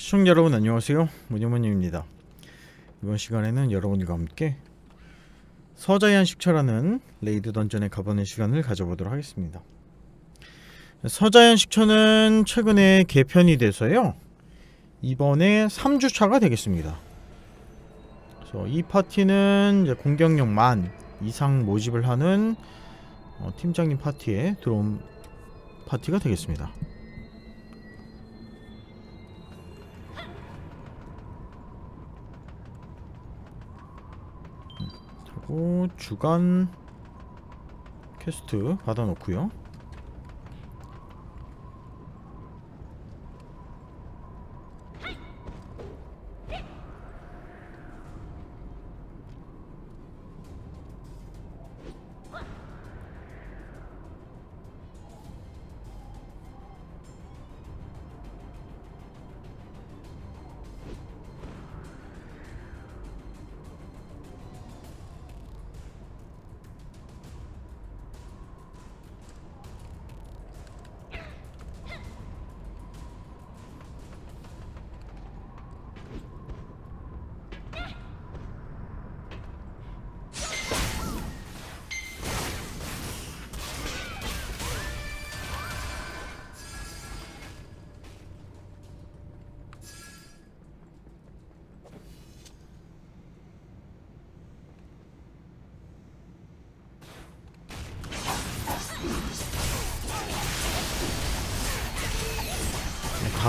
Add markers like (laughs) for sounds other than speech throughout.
시청자 여러분 안녕하세요. 문효문입니다. 이번 시간에는 여러분과 함께 서자연 식처라는 레이드 던전에 가보는 시간을 가져보도록 하겠습니다. 서자연 식처는 최근에 개편이 돼서요 이번에 3주차가 되겠습니다. 그래서 이 파티는 공격력 만 이상 모집을 하는 어, 팀장님 파티에 들어온 파티가 되겠습니다 하고 주간 퀘스트 받아놓고요.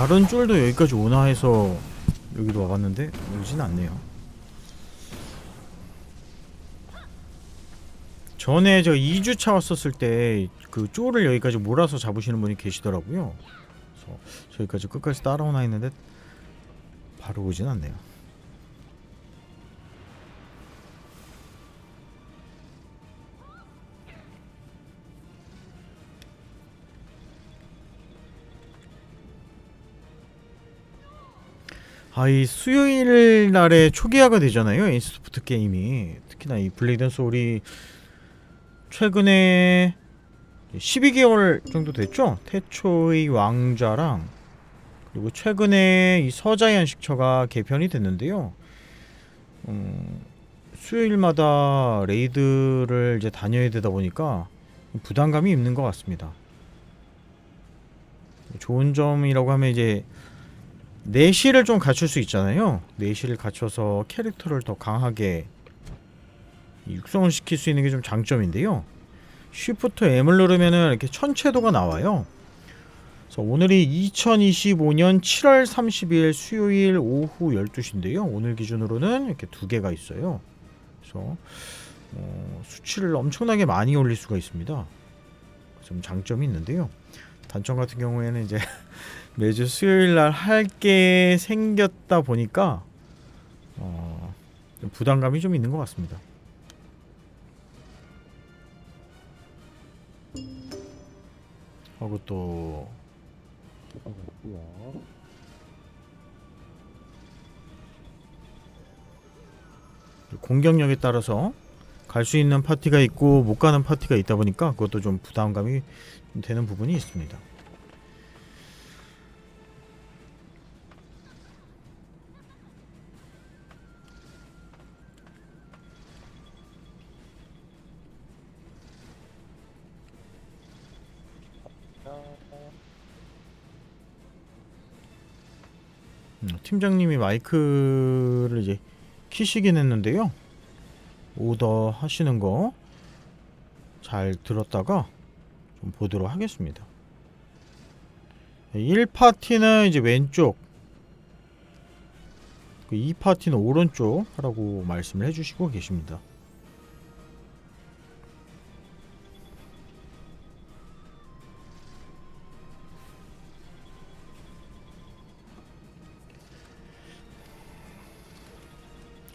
다른 쫄도 여기까지 오나 해서 여기로 와봤는데 오진 않네요. 전에 저 2주차 왔었을 때 그 쫄을 여기까지 몰아서 잡으시는 분이 계시더라고요. 그래서 저기까지 끝까지 따라오나 했는데 바로 오진 않네요. 아, 이 수요일 날에 초기화가 되잖아요. 인스토프트 게임이. 특히나 이 블레이드 앤 소울이 최근에 12개월 정도 됐죠? 태초의 왕좌랑 그리고 최근에 이 서자연 식처가 개편이 됐는데요. 음, 수요일마다 레이드를 이제 다녀야 되다 보니까 부담감이 있는 것 같습니다. 좋은 점이라고 하면 이제 내실을 좀 갖출 수 있잖아요. 내실을 갖춰서 캐릭터를 더 강하게 육성을 시킬 수 있는 게 좀 장점인데요. 쉬프트 M을 누르면은 이렇게 천체도가 나와요. 그래서 오늘이 2025년 7월 30일 수요일 오후 12시인데요. 오늘 기준으로는 이렇게 두 개가 있어요. 그래서 어, 수치를 엄청나게 많이 올릴 수가 있습니다. 좀 장점이 있는데요. 단점 같은 경우에는 이제 (laughs) 매주 수요일 날 할 게 생겼다 보니까 어, 좀 부담감이 좀 있는 것 같습니다. 하고 또 공격력에 따라서 갈 수 있는 파티가 있고 못 가는 파티가 있다 보니까 그것도 좀 부담감이 좀 되는 부분이 있습니다. 팀장님이 마이크를 이제 키시긴 했는데요. 오더 하시는 거 잘 들었다가 좀 보도록 하겠습니다. 1파티는 이제 왼쪽, 2파티는 오른쪽 하라고 말씀을 해주시고 계십니다.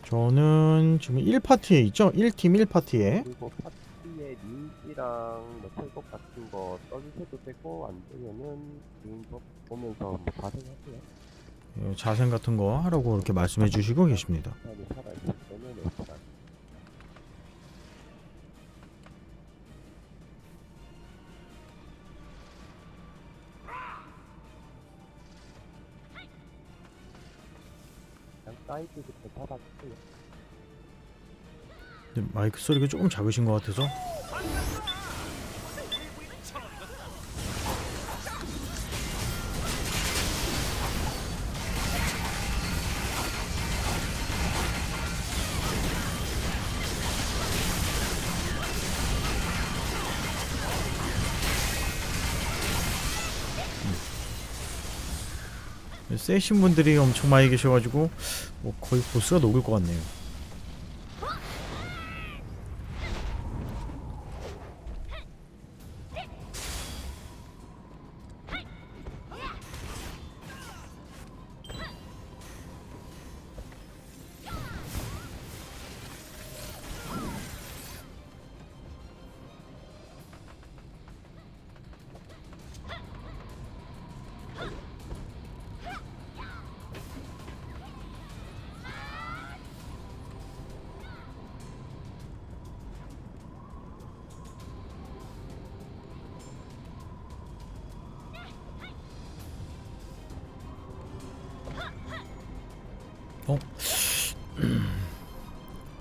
저는 지금 1파티에 있죠? 1팀 1파티에 그리고 파티에 닌지랑 뭐 철법 같은 거 써주셔도 되고 안 되면은 개인법 보면서 뭐 자생하세요. 예, 자생 같은 거 하라고 이렇게 말씀해 주시고 계십니다. 사람이 살아있을 때는 일단 사이드부터 잡아주세요. 근데 마이크 소리가 조금 작으신 것 같아서 음. 세신 분들이 엄청 많이 계셔가지고 뭐 거의 보스가 녹을 것 같네요.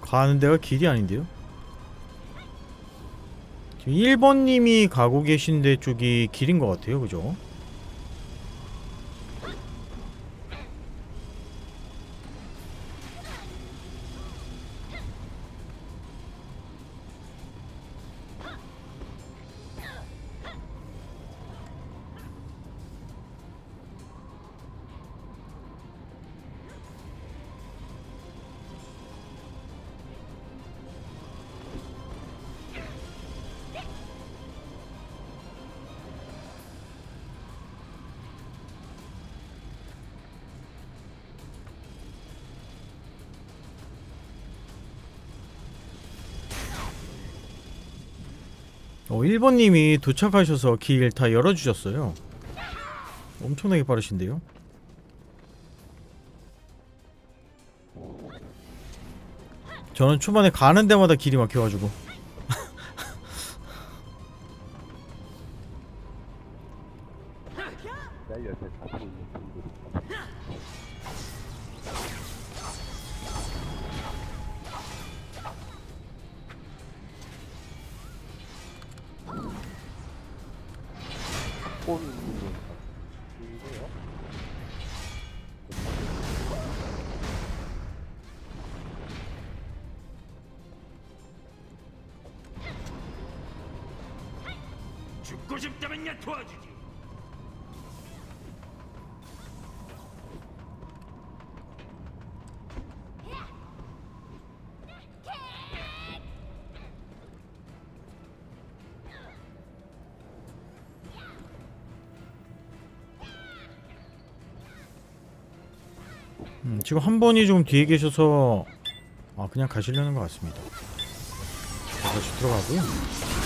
가는 데가 길이 아닌데요? 지금 1번님이 가고 계신 데 쪽이 길인 것 같아요, 그죠? 어, 1번님이 도착하셔서 길 다 열어주셨어요. 엄청나게 빠르신데요? 저는 초반에 가는 데마다 길이 막혀가지고 죽고 싶다면 야 도와주지. 음, 지금 한 번이 좀 뒤에 계셔서 아 그냥 가시려는 것 같습니다. 자, 다시 들어가고요.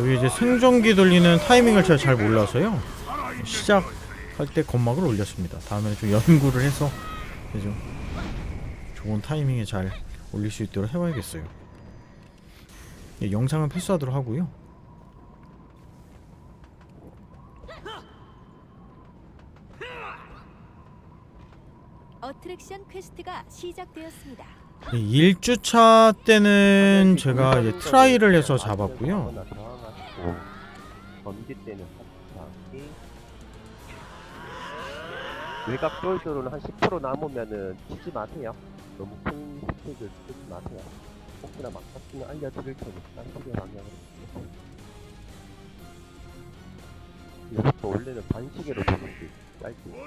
여기 이제 생존기 돌리는 타이밍을 제가 잘 몰라서요. 시작할 때 건막을 올렸습니다. 다음에 좀 연구를 해서 좀 좋은 타이밍에 잘 올릴 수 있도록 해봐야겠어요. 예, 영상은 필수하도록 하고요. 어트랙션 퀘스트가 시작되었습니다. 1주차 때는 제가 이제 트라이를 해서 잡았고요. 저항하시고 번개 때는 하기 외곽 돌들은 한 10% 남으면은 치지 마세요. 너무 큰 스택을 쓰지 마세요. 혹시나 막혔으면 알려드릴 테니까 소개 방향으로 이것도 원래는 반시계로 보는 게 짧게 네,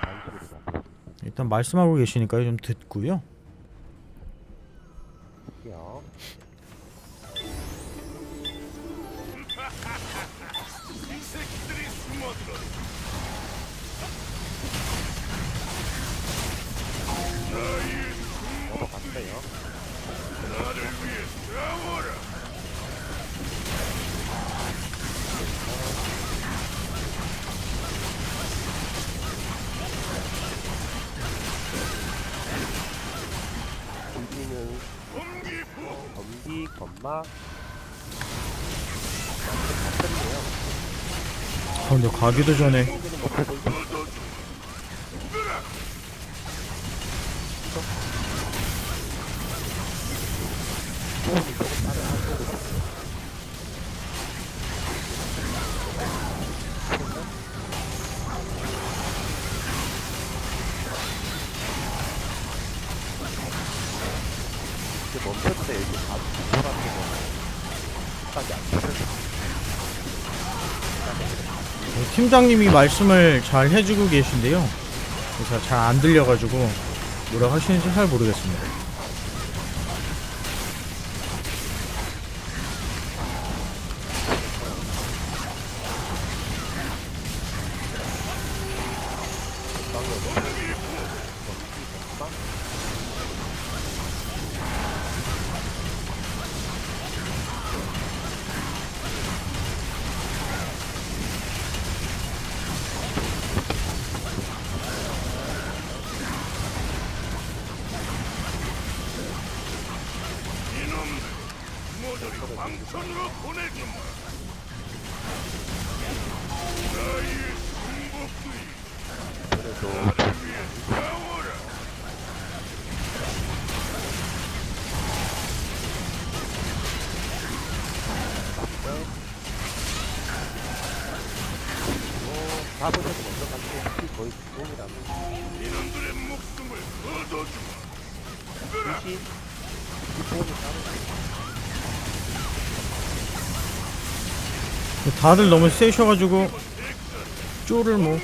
반시계로 잡고 일단 말씀하고 계시니까요. 좀 듣고요. 전기, 건막, 아 근데 가기도 전에 (laughs) 이제 멈췄는데 여기 다 돌아가고 끝까지 안 멈췄어. 팀장님이 말씀을 잘 해주고 계신데요. 그래서 잘 안 들려가지고 뭐라 하시는지 잘 모르겠습니다. 이놈들 보내주마. 나의 승복들이 나를 위해 싸워라. 가보셔도 다들 너무 세셔가지고. 쪼를 뭐.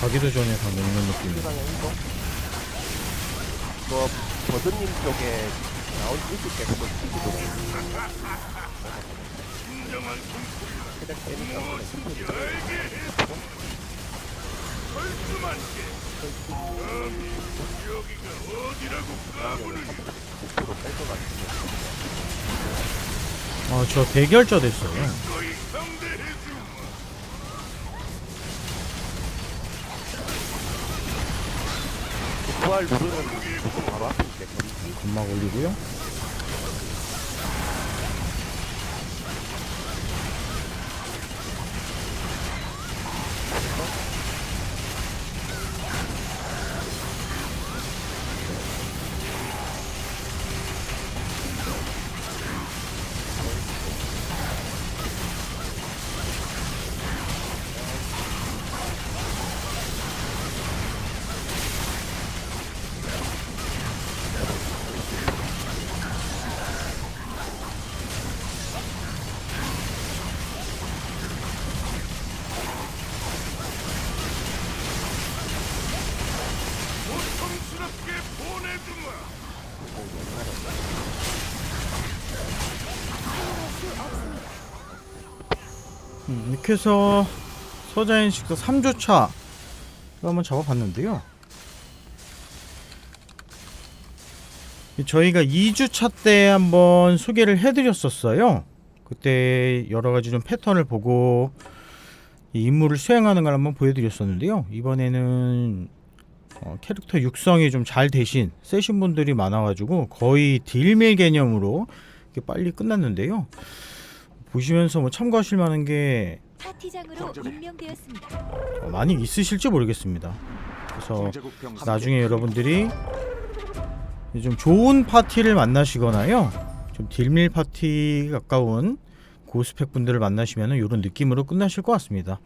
가기도 전에 다 먹는 이거 이거? 버드님 쪽에 나온 일찍 계속 진정한 그냥 여기가 어디라고 아, 저 대결자 됐어요. 부활 누르는 무슨 바로 앞에 전기 금막 올리고요. 고통스럽게 보내주마. 음, 이렇게 해서 서자인 식사 3주차 한번 잡아봤는데요. 이 저희가 2주차 때 한번 소개를 해드렸었어요. 그때 여러 가지 좀 패턴을 보고 이 임무를 수행하는 걸 한번 보여드렸었는데요. 이번에는 어, 캐릭터 육성이 좀 잘 되신 세신 분들이 많아가지고 거의 딜밀 개념으로 이렇게 빨리 끝났는데요. 보시면서 뭐 참고하실 만한 게 파티장으로 임명되었습니다. 어, 많이 있으실지 모르겠습니다. 그래서 나중에 여러분들이 좀 좋은 파티를 만나시거나요, 좀 딜밀 파티 가까운 고스펙 분들을 만나시면 이런 느낌으로 끝나실 것 같습니다.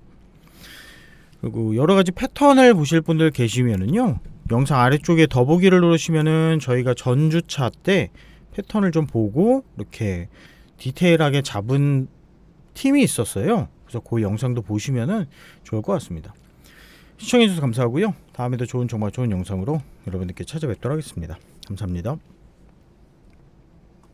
그리고 여러 가지 패턴을 보실 분들 계시면은요, 영상 아래쪽에 더보기를 누르시면은 저희가 전주차 때 패턴을 좀 보고 이렇게 디테일하게 잡은 팀이 있었어요. 그래서 그 영상도 보시면은 좋을 것 같습니다. 시청해주셔서 감사하고요. 다음에도 좋은 정말 좋은 영상으로 여러분들께 찾아뵙도록 하겠습니다. 감사합니다.